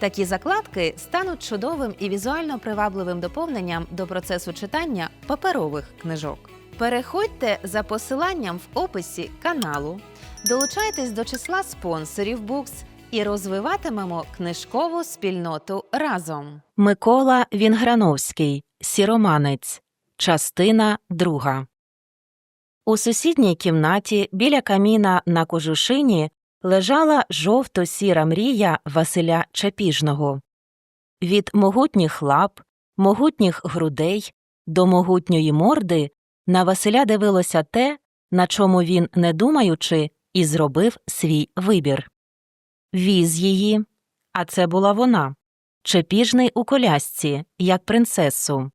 Такі закладки стануть чудовим і візуально привабливим доповненням до процесу читання паперових книжок. Переходьте за посиланням в описі каналу, долучайтесь до числа спонсорів Books і розвиватимемо книжкову спільноту разом. Микола Вінграновський, Сіроманець, частина друга. У сусідній кімнаті біля каміна на кожушині лежала жовто-сіра мрія Василя Чапіжного. Від могутніх лап, могутніх грудей до могутньої морди на Василя дивилося те, на чому він, не думаючи, і зробив свій вибір. Віз її, а це була вона. Чепіжний у колясці, як принцесу.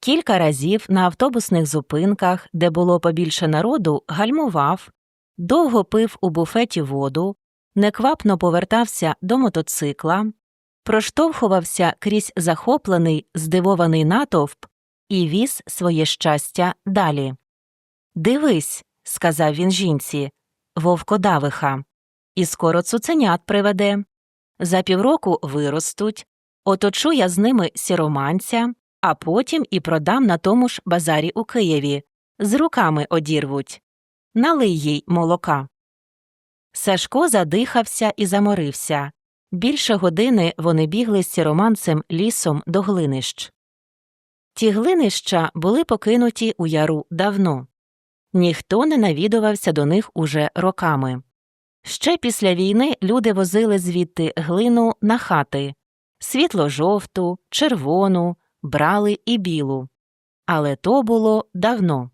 Кілька разів на автобусних зупинках, де було побільше народу, гальмував, довго пив у буфеті воду, неквапно повертався до мотоцикла, проштовхувався крізь захоплений, здивований натовп і віз своє щастя далі. Дивись, сказав він жінці, вовкодавиха, і скоро цуценят приведе. За півроку виростуть, оточу я з ними сіроманця, а потім і продам на тому ж базарі у Києві, з руками одірвуть. Налий їй молока. Сашко задихався і заморився. Більше години вони бігли з сіроманцем лісом до глинищ. Ті глинища були покинуті у яру давно. Ніхто не навідувався до них уже роками. Ще після війни люди возили звідти глину на хати світло-жовту, червону, брали і білу. Але то було давно.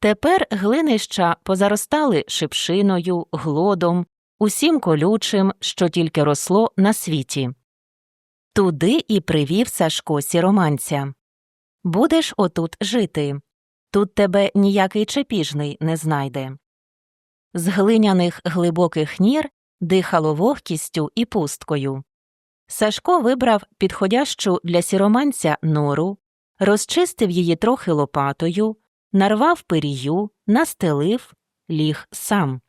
Тепер глинища позаростали шипшиною, глодом, усім колючим, що тільки росло на світі. Туди і привів Сашко сіроманця. Будеш отут жити. Тут тебе ніякий чепіжний не знайде. З глиняних глибоких нір дихало вогкістю і пусткою. Сашко вибрав підходящу для сіроманця нору, розчистив її трохи лопатою, нарвав пирію, настелив, ліг сам.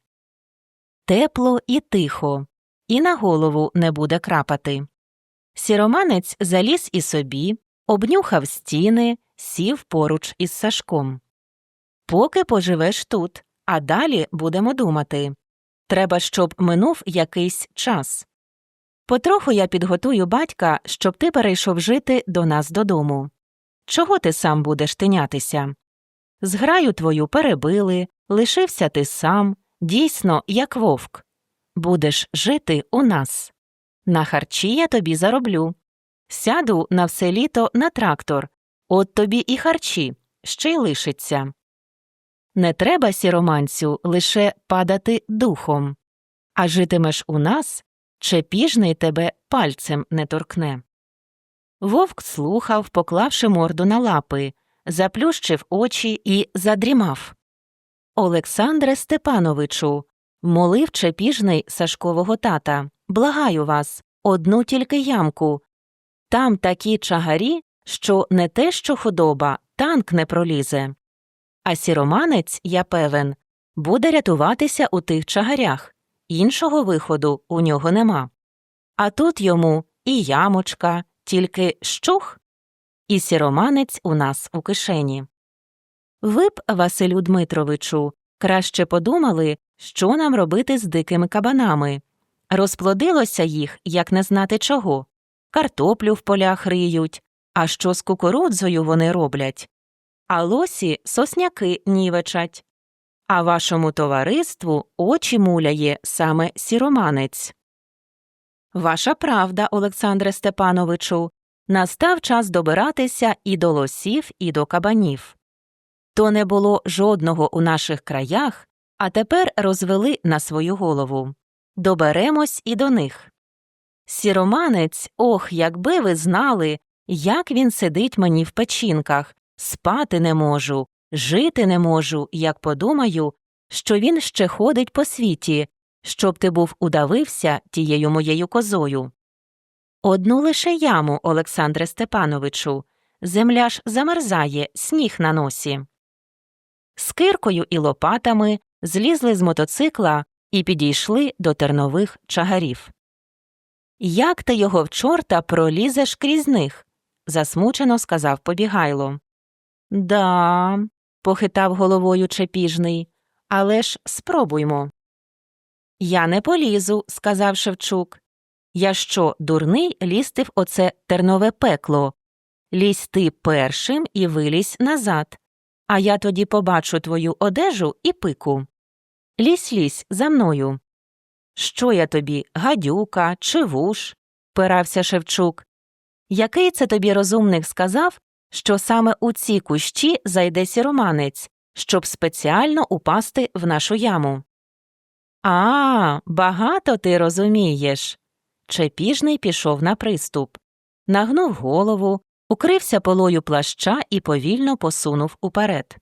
Тепло і тихо, і на голову не буде крапати. Сіроманець заліз і собі, обнюхав стіни, сів поруч із Сашком. Поки поживеш тут, а далі будемо думати. Треба, щоб минув якийсь час. Потроху я підготую батька, щоб ти перейшов жити до нас додому. Чого ти сам будеш тинятися? Зграю твою перебили, лишився ти сам, дійсно, як вовк. Будеш жити у нас. На харчі я тобі зароблю. Сяду на все літо на трактор. От тобі і харчі, ще й лишиться. Не треба, сіроманцю, лише падати духом. А житимеш у нас, чепіжний тебе пальцем не торкне. Вовк слухав, поклавши морду на лапи, заплющив очі і задрімав. Олександре Степановичу, молив чепіжний Сашкового тата, благаю вас, одну тільки ямку. Там такі чагарі, що не те, що худоба, танк не пролізе. А сіроманець, я певен, буде рятуватися у тих чагарях. Іншого виходу у нього нема. А тут йому і ямочка, тільки щух, і сіроманець у нас у кишені. Ви б, Василю Дмитровичу, краще подумали, що нам робити з дикими кабанами. Розплодилося їх, як не знати чого. картоплю в полях риють, а що з кукурудзою вони роблять? А лосі сосняки нівечать. А вашому товариству очі муляє саме сіроманець. Ваша правда, Олександре Степановичу, настав час добиратися і до лосів, і до кабанів. То не було жодного у наших краях, а тепер розвели на свою голову. Доберемось і до них. Сіроманець, ох, якби ви знали, як він сидить мені в печінках, спати не можу, жити не можу, як подумаю, що він ще ходить по світі, щоб ти був удавився тією моєю козою. Одну лише яму, Олександре Степановичу, земля ж замерзає, сніг на носі. З киркою і лопатами злізли з мотоцикла і підійшли до тернових чагарів. Як ти його в чорта пролізеш крізь них? засмучено сказав побігайло. Да, похитав головою чепіжний, але ж спробуймо. Я не полізу, сказав Шевчук. Я що, дурний лізти в оце тернове пекло? Лізь ти першим і вилізь назад, а я тоді побачу твою одежу і пику. Лізь лізь за мною. Що я тобі, гадюка чи вуш? пирався Шевчук. Який це тобі розумник сказав, що саме у ці кущі зайде сіроманець, щоб спеціально упасти в нашу яму? А, багато ти розумієш. Чепіжний пішов на приступ, нагнув голову, укрився полою плаща і повільно посунув уперед.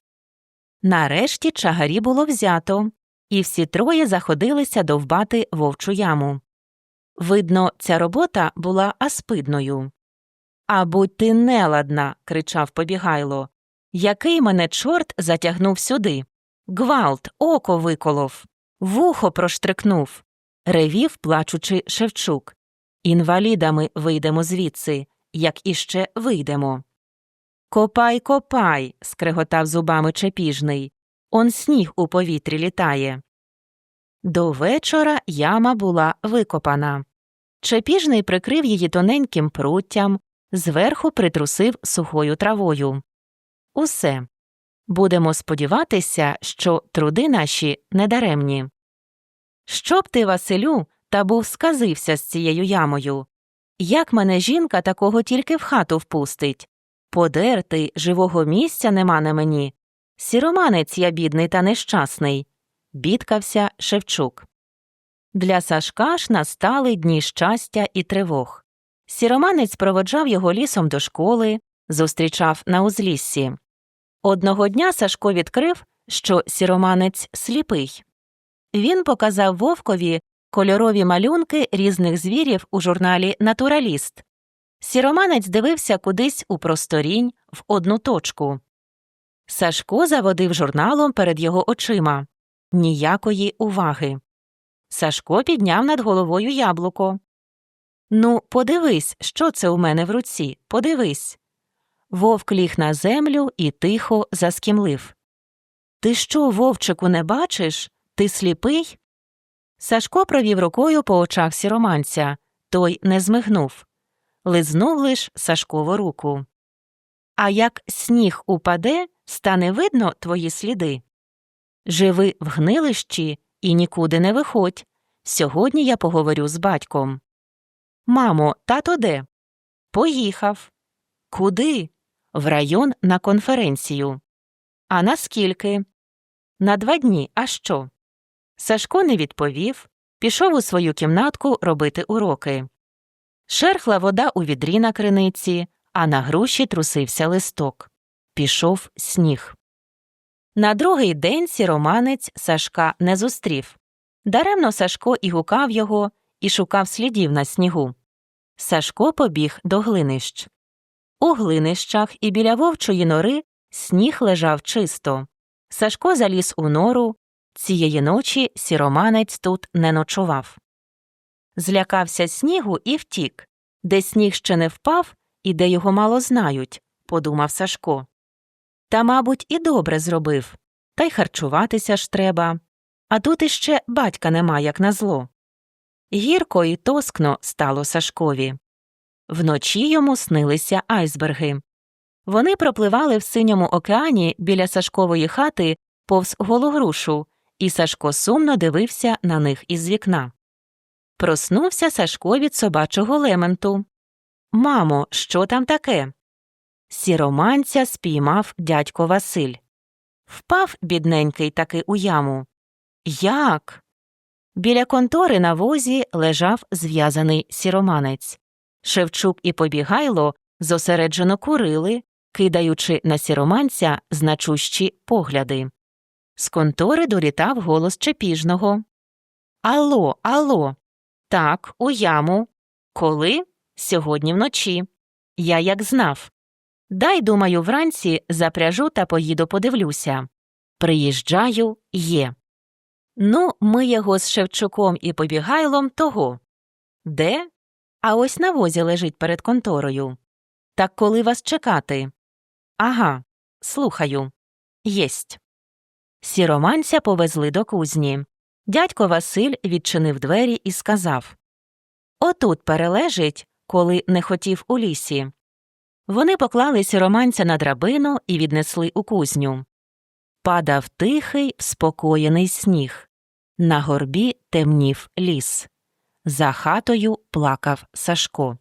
Нарешті чагарі було взято, і всі троє заходилися довбати вовчу яму. Видно, ця робота була аспидною. А будь ти неладна. кричав побігайло. Який мене чорт затягнув сюди? Гвалт, око виколов, вухо проштрикнув. Ревів, плачучи Шевчук. Інвалідами вийдемо звідси, як іще вийдемо. Копай, копай. скреготав зубами чепіжний. Он сніг у повітрі літає. До вечора яма була викопана. Чепіжний прикрив її тоненьким пруттям, зверху притрусив сухою травою. Усе. Будемо сподіватися, що труди наші недаремні. Щоб ти, Василю, та був сказився з цією ямою. Як мене жінка такого тільки в хату впустить? Подерти, живого місця нема на мені. Сіроманець я бідний та нещасний, бідкався Шевчук. Для Сашка ж настали дні щастя і тривог. Сіроманець проводжав його лісом до школи, зустрічав на узліссі. Одного дня Сашко відкрив, що сіроманець сліпий. Він показав вовкові кольорові малюнки різних звірів у журналі Натураліст. Сіроманець дивився кудись у просторінь в одну точку. Сашко заводив журналом перед його очима. Ніякої уваги. Сашко підняв над головою яблуко. Ну, подивись, що це у мене в руці. Подивись. Вовк ліг на землю і тихо заскімлив. Ти що, вовчику, не бачиш? Ти сліпий? Сашко провів рукою по очах сіроманця. Той не змигнув. Лизнув лиш Сашкову руку. А як сніг упаде, стане видно твої сліди. Живи в гнилищі і нікуди не виходь. Сьогодні я поговорю з батьком. Мамо, тато де? Поїхав. Куди? В район на конференцію. А наскільки? На два дні. А що? Сашко не відповів, пішов у свою кімнатку робити уроки. Шерхла вода у відрі на криниці, а на груші трусився листок. Пішов сніг. На другий день сіроманець Сашка не зустрів. Даремно Сашко і гукав його, і шукав слідів на снігу. Сашко побіг до глинищ. У глинищах і біля вовчої нори сніг лежав чисто. Сашко заліз у нору. Цієї ночі сіроманець тут не ночував. Злякався снігу і втік. Де сніг ще не впав і де його мало знають, подумав Сашко. Та, мабуть, і добре зробив. Та й харчуватися ж треба. А тут іще батька нема, як назло. Гірко і тоскно стало Сашкові. Вночі йому снилися айсберги. Вони пропливали в синьому океані біля Сашкової хати повз гологрушу, і Сашко сумно дивився на них із вікна. Проснувся Сашко від собачого лементу. Мамо, що там таке? Сіроманця спіймав дядько Василь. Впав бідненький таки у яму. Як? Біля контори на возі лежав зв'язаний сіроманець. Шевчук і Побігайло зосереджено курили, кидаючи на сіроманця значущі погляди. З контори долітав голос Чепіжного. Алло, алло. Так, у яму. Коли? Сьогодні вночі. Я як знав. Дай, думаю, вранці запряжу та поїду подивлюся. Приїжджаю, є. Ну, ми його з Шевчуком і Побігайлом того. Де? А ось на возі лежить перед конторою. Так коли вас чекати? Ага, слухаю. Єсть. Сіроманця повезли до кузні. Дядько Василь відчинив двері і сказав Отут перележить, коли не хотів у лісі. Вони поклали сіроманця на драбину і віднесли у кузню. Падав тихий, спокоєний сніг. На горбі темнів ліс. За хатою плакав Сашко.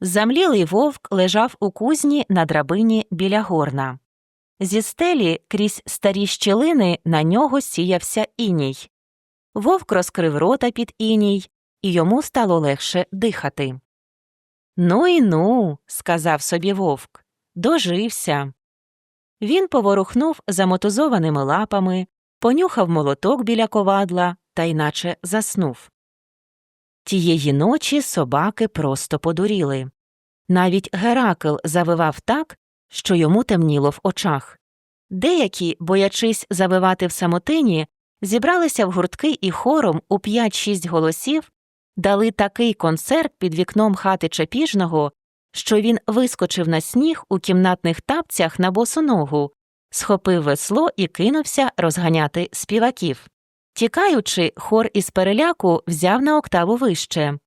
Замлілий вовк лежав у кузні на драбині біля горна. Зі стелі крізь старі щілини на нього сіявся іній. Вовк розкрив рота під іній, і йому стало легше дихати. Ну і ну, сказав собі вовк, дожився. Він поворухнув замотузованими лапами, понюхав молоток біля ковадла та й наче заснув. Тієї ночі собаки просто подуріли. Навіть Геракл завивав так, що йому темніло в очах. Деякі, боячись завивати в самотині, зібралися в гуртки і хором у 5-6 голосів дали такий концерт під вікном хати Чепіжного, що він вискочив на сніг у кімнатних тапцях на босу ногу, схопив весло і кинувся розганяти співаків. Тікаючи, хор із переляку взяв на октаву вище.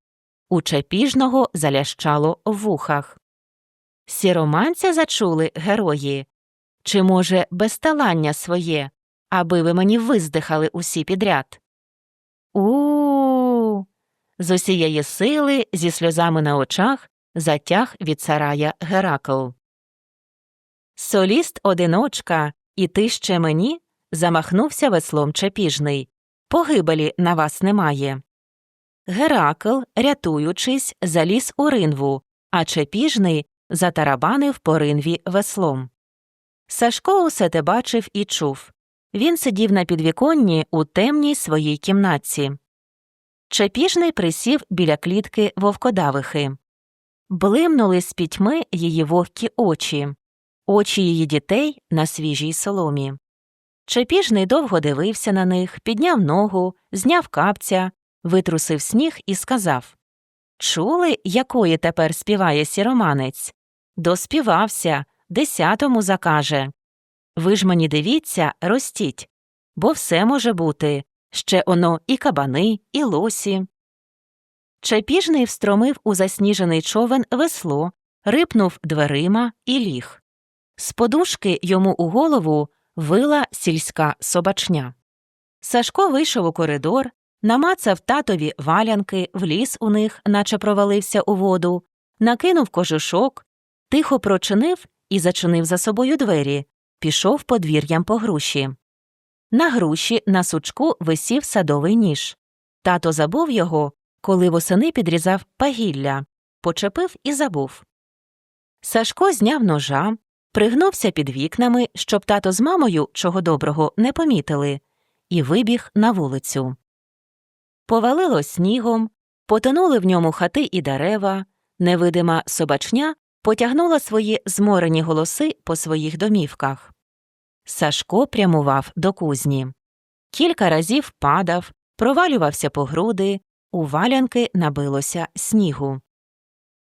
У Чепіжного залящало в вухах. Сіроманця зачули герої. Чи, може, безталання своє, аби ви мені виздихали усі підряд? У. З усієї сили, зі сльозами на очах, затяг від сарая Геракл. Соліст одиночка, і ти ще мені? замахнувся веслом чепіжний. Погибелі на вас немає. Геракл, рятуючись, заліз у ринву, а чепіжний затарабанив по ринві веслом. Сашко усе те бачив і чув. Він сидів на підвіконні у темній своїй кімнатці. Чепіжний присів біля клітки вовкодавихи. Блимнули з пітьми її вогкі очі, очі її дітей на свіжій соломі. Чепіжний довго дивився на них, підняв ногу, зняв капця, витрусив сніг і сказав Чули, якої тепер співає сіроманець? Доспівався, десятому закаже. Ви ж мені дивіться, ростіть, бо все може бути ще оно і кабани, і лосі. Чепіжний встромив у засніжений човен весло, рипнув дверима і ліг. З подушки йому у голову вила сільська собачня. Сашко вийшов у коридор, намацав татові валянки, вліз у них, наче провалився у воду, накинув кожушок, тихо прочинив і зачинив за собою двері, пішов подвір'ям по груші. На груші на сучку висів садовий ніж. Тато забув його, коли восени підрізав пагілля, почепив і забув. Сашко зняв ножа, пригнувся під вікнами, щоб тато з мамою, чого доброго, не помітили, і вибіг на вулицю. Повалило снігом, потонули в ньому хати і дерева, невидима собачня потягнула свої зморені голоси по своїх домівках. Сашко прямував до кузні. Кілька разів падав, провалювався по груди, у валянки набилося снігу.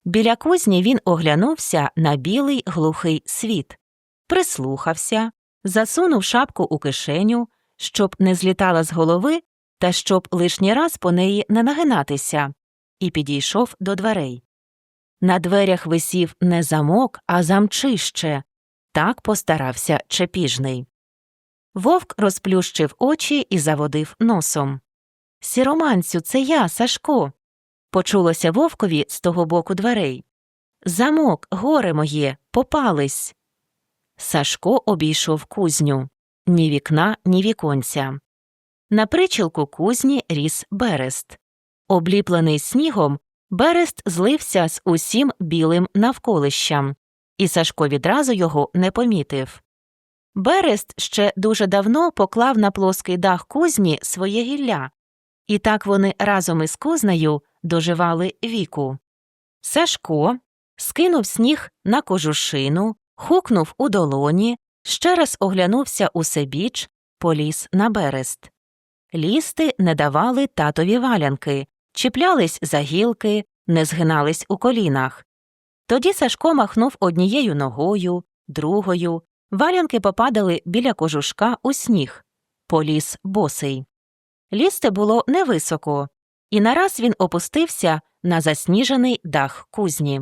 Біля кузні він оглянувся на білий глухий світ, прислухався, засунув шапку у кишеню, щоб не злітала з голови та щоб лишній раз по неї не нагинатися, і підійшов до дверей. На дверях висів не замок, а замчище. Так постарався чепіжний. Вовк розплющив очі і заводив носом. Сіроманцю, це я, Сашко. Почулося вовкові з того боку дверей. Замок, горе моє, попались. Сашко обійшов кузню. Ні вікна, ні віконця. На причілку кузні ріс берест. Обліплений снігом, берест злився з усім білим навколищам, і Сашко відразу його не помітив. Берест ще дуже давно поклав на плоский дах кузні своє гілля, і так вони разом із кузнею доживали віку. Сашко скинув сніг на кожушину, хукнув у долоні, ще раз оглянувся усебіч, поліз на берест. Лізти не давали татові валянки, чіплялись за гілки, не згинались у колінах. Тоді Сашко махнув однією ногою, другою, валянки попадали біля кожушка у сніг, поліз босий. Лізти було невисоко, і нараз він опустився на засніжений дах кузні.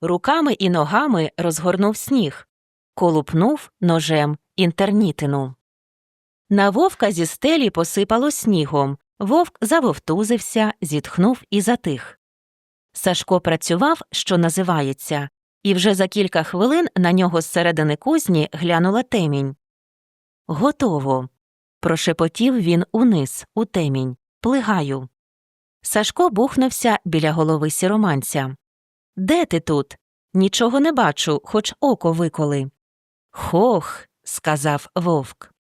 Руками і ногами розгорнув сніг, колупнув ножем інтернітину. На вовка зі стелі посипало снігом, вовк завовтузився, зітхнув і затих. Сашко працював, що називається, і вже за кілька хвилин на нього з середини кузні глянула темінь. Готово. прошепотів він униз, у темінь. Плигаю. Сашко бухнувся біля голови сіроманця. Де ти тут? Нічого не бачу, хоч око виколи. Хох. сказав вовк.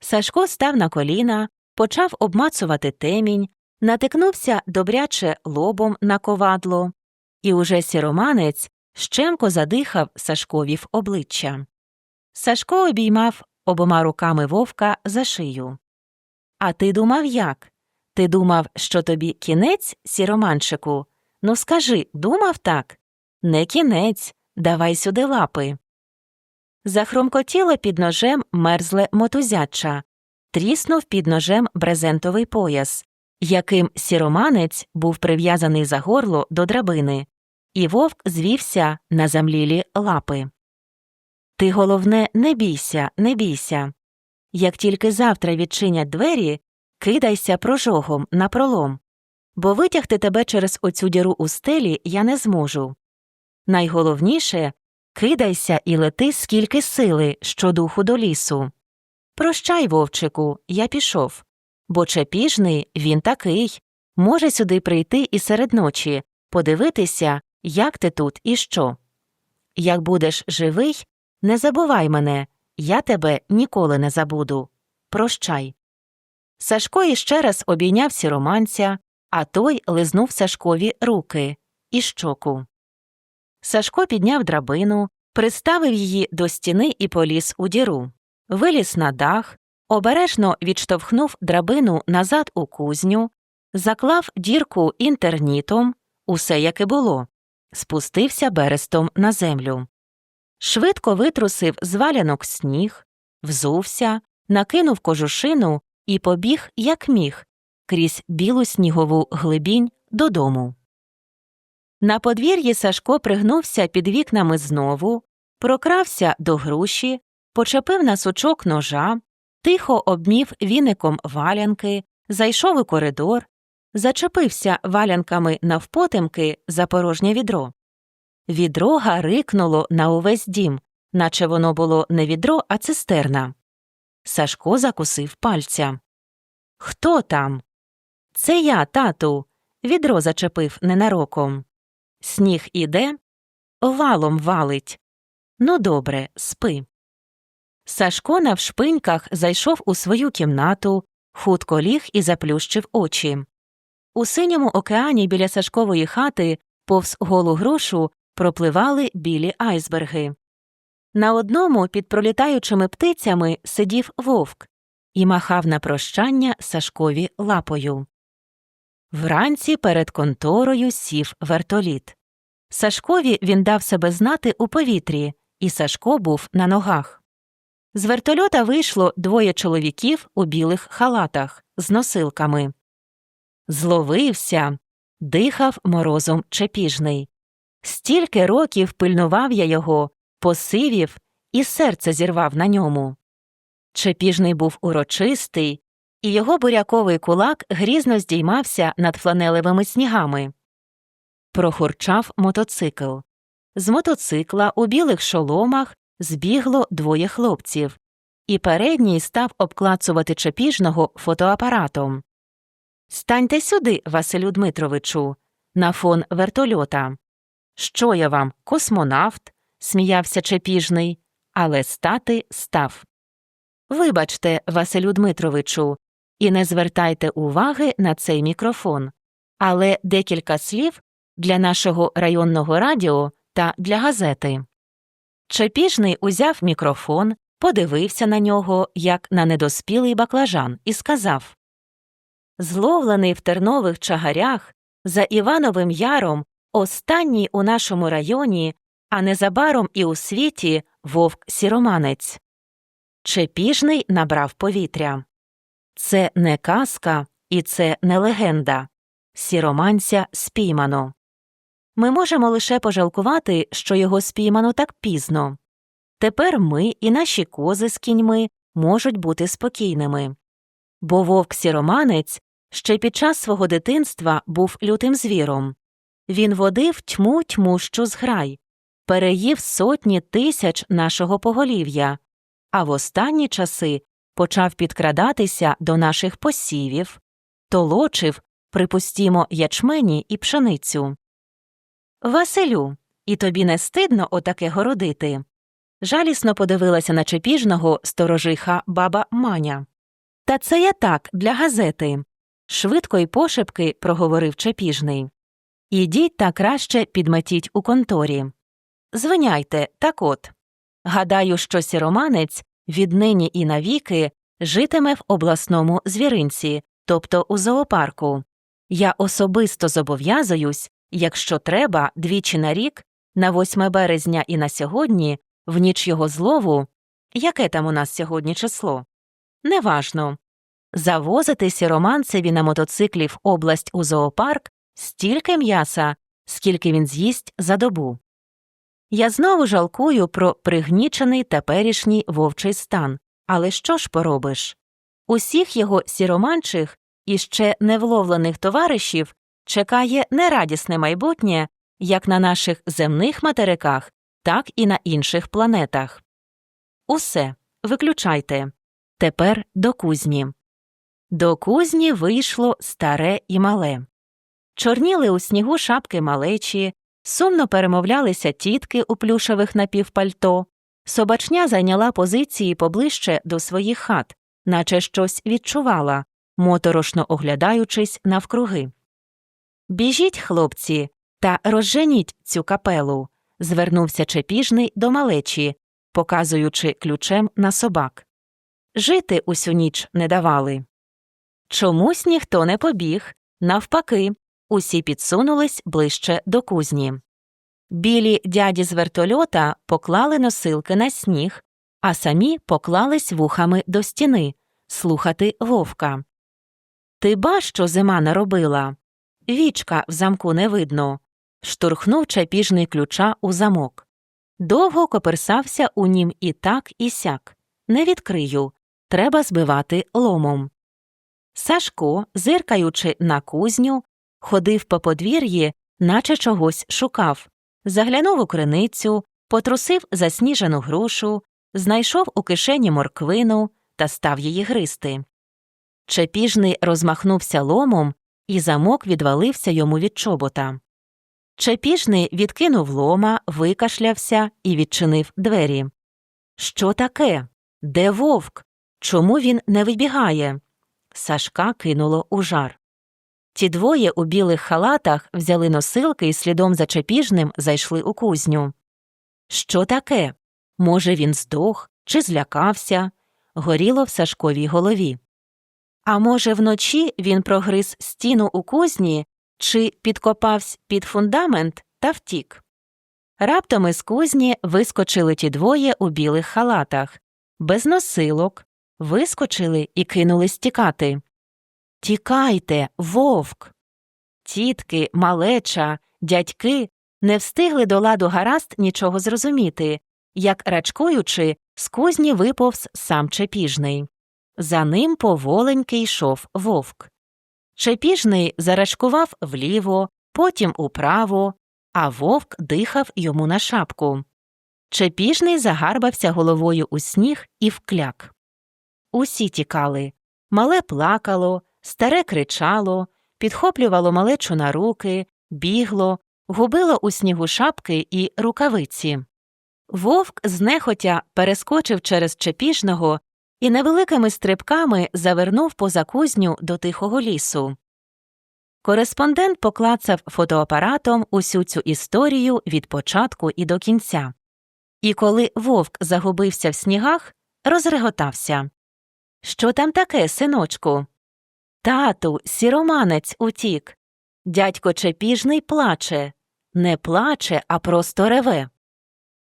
Сашко став на коліна, почав обмацувати темінь, натикнувся добряче лобом на ковадло, і уже сіроманець щемко задихав Сашкові в обличчя. Сашко обіймав обома руками вовка за шию. А ти думав як? Ти думав, що тобі кінець, сіроманчику? Ну скажи, думав так? Не кінець, давай сюди лапи. Захромкотіло під ножем мерзле мотузяча, тріснув під ножем брезентовий пояс, яким сіроманець був прив'язаний за горло до драбини, і вовк звівся на замлілі лапи. Ти, головне, не бійся, не бійся. Як тільки завтра відчинять двері, кидайся прожогом на пролом, бо витягти тебе через оцю діру у стелі я не зможу. Найголовніше кидайся і лети скільки сили щодуху до лісу. Прощай, вовчику, я пішов. Бо чепіжний він такий. Може сюди прийти і серед ночі, подивитися, як ти тут і що. Як будеш живий, не забувай мене, я тебе ніколи не забуду. Прощай. Сашко іще раз обійняв сіроманця, а той лизнув Сашкові руки і щоку. Сашко підняв драбину, приставив її до стіни і поліз у діру, виліз на дах, обережно відштовхнув драбину назад у кузню, заклав дірку інтернітом, усе як і було, спустився берестом на землю. Швидко витрусив з валянок сніг, взувся, накинув кожушину і побіг, як міг, крізь білу снігову глибінь додому. На подвір'ї Сашко пригнувся під вікнами знову, прокрався до груші, почепив на сучок ножа, тихо обмів віником валянки, зайшов у коридор, зачепився валянками навпотемки за порожнє відро. Відро гарикнуло на увесь дім, наче воно було не відро, а цистерна. Сашко закусив пальця. Хто там? Це я, тату. Відро зачепив ненароком. Сніг іде, валом валить. Ну, добре, спи. Сашко на вшпиньках зайшов у свою кімнату, хутко ліг і заплющив очі. У синьому океані біля Сашкової хати повз голу грушу пропливали білі айсберги. На одному під пролітаючими птицями сидів вовк і махав на прощання Сашкові лапою. Вранці перед конторою сів вертоліт. Сашкові він дав себе знати у повітрі, і Сашко був на ногах. З вертольота вийшло двоє чоловіків у білих халатах з носилками. Зловився, дихав морозом чепіжний. Стільки років пильнував я його, посивів і серце зірвав на ньому. Чепіжний був урочистий, і його буряковий кулак грізно здіймався над фланелевими снігами. Прохурчав мотоцикл. З мотоцикла у білих шоломах збігло двоє хлопців, і передній став обклацувати чепіжного фотоапаратом. Станьте сюди, Василю Дмитровичу, на фон вертольота. Що я вам, космонавт? сміявся чепіжний, але стати став. Вибачте, Василю Дмитровичу, і не звертайте уваги на цей мікрофон, але декілька слів для нашого районного радіо та для газети. Чепіжний узяв мікрофон, подивився на нього, як на недоспілий баклажан, і сказав Зловлений в тернових чагарях за Івановим Яром, останній у нашому районі, а незабаром і у світі вовк сіроманець. Чепіжний набрав повітря. Це не казка і це не легенда. Сіроманця спіймано. Ми можемо лише пожалкувати, що його спіймано так пізно. Тепер ми і наші кози з кіньми можуть бути спокійними. Бо вовк сіроманець ще під час свого дитинства був лютим звіром. Він водив тьму тьмущу зграй, переїв сотні тисяч нашого поголів'я, а в останні часи почав підкрадатися до наших посівів, толочив, припустімо, ячмені і пшеницю. Василю, і тобі не стидно отаке городити? Жалісно подивилася на чепіжного сторожиха баба Маня. Та це я так, для газети. Швидко й пошепки проговорив чепіжний. Ідіть та краще підметіть у конторі. Звиняйте, так от. Гадаю, що сіроманець віднині і навіки житиме в обласному звіринці, тобто у зоопарку. Я особисто зобов'язуюсь, якщо треба, двічі на рік, на 8 березня і на сьогодні, в ніч його злову, яке там у нас сьогодні число? Неважно. Завозити сіроманцеві на мотоциклі в область у зоопарк стільки м'яса, скільки він з'їсть за добу. Я знову жалкую про пригнічений теперішній вовчий стан. Але що ж поробиш? Усіх його сіроманчих і ще невловлених товаришів чекає нерадісне майбутнє як на наших земних материках, так і на інших планетах. Усе, виключайте. Тепер до кузні. До кузні вийшло старе і мале. Чорніли у снігу шапки малечі, сумно перемовлялися тітки у плюшевих напівпальто. Собачня зайняла позиції поближче до своїх хат, наче щось відчувала, моторошно оглядаючись навкруги. Біжіть, хлопці, та розженіть цю капелу, звернувся чепіжний до малечі, показуючи ключем на собак. Жити усю ніч не давали. Чомусь ніхто не побіг, навпаки, усі підсунулись ближче до кузні. Білі дяді з вертольота поклали носилки на сніг, а самі поклались вухами до стіни слухати вовка. Ти ба, що зима наробила? Вічка в замку не видно. Штурхнув чапіжний ключа у замок. Довго коперсався у нім і так, і сяк. Не відкрию. Треба збивати ломом. Сашко, зиркаючи на кузню, ходив по подвір'ї, наче чогось шукав. Заглянув у криницю, потрусив засніжену грушу, знайшов у кишені морквину та став її гризти. Чепіжний розмахнувся ломом, і замок відвалився йому від чобота. Чепіжний відкинув лома, викашлявся і відчинив двері. Що таке? Де вовк? Чому він не вибігає? Сашка кинуло у жар. Ті двоє у білих халатах взяли носилки і слідом за чепіжним зайшли у кузню. Що таке? Може, він здох чи злякався? горіло в Сашковій голові. А може, вночі він прогриз стіну у кузні чи підкопався під фундамент та втік. Раптом із кузні вискочили ті двоє у білих халатах, без носилок, вискочили і кинулись тікати. Тікайте, вовк. Тітки, малеча, дядьки Не встигли до ладу гаразд нічого зрозуміти, як рачкуючи, з кузні виповз сам Чепіжний. За ним поволеньки йшов вовк. Чепіжний зарачкував вліво, потім управо, а вовк дихав йому на шапку. Чепіжний загарбався головою у сніг і вкляк. Усі тікали. Мале плакало, старе кричало, підхоплювало малечу на руки, бігло, губило у снігу шапки і рукавиці. Вовк знехотя перескочив через Чепіжного і невеликими стрибками завернув поза кузню до тихого лісу. Кореспондент поклацав фотоапаратом усю цю історію від початку і до кінця. І коли вовк загубився в снігах, розреготався. Що там таке, синочку? Тату, сіроманець утік. Дядько Чепіжний плаче. Не плаче, а просто реве.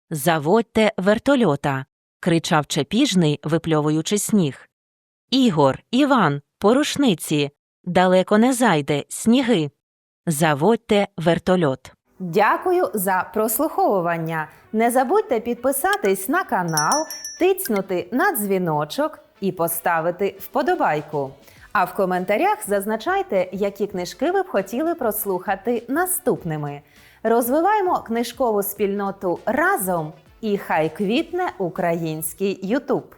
Заводьте вертольота. Кричав Чепіжний, випльовуючи сніг. Ігор, Іван, порушниці. Далеко не зайде, сніги. Заводьте вертольот. Дякую за прослуховування. Не забудьте підписатись на канал, тицнути на дзвіночок і поставити вподобайку. А в коментарях зазначайте, які книжки ви б хотіли прослухати наступними. Розвиваємо книжкову спільноту разом і хай квітне український Ютуб.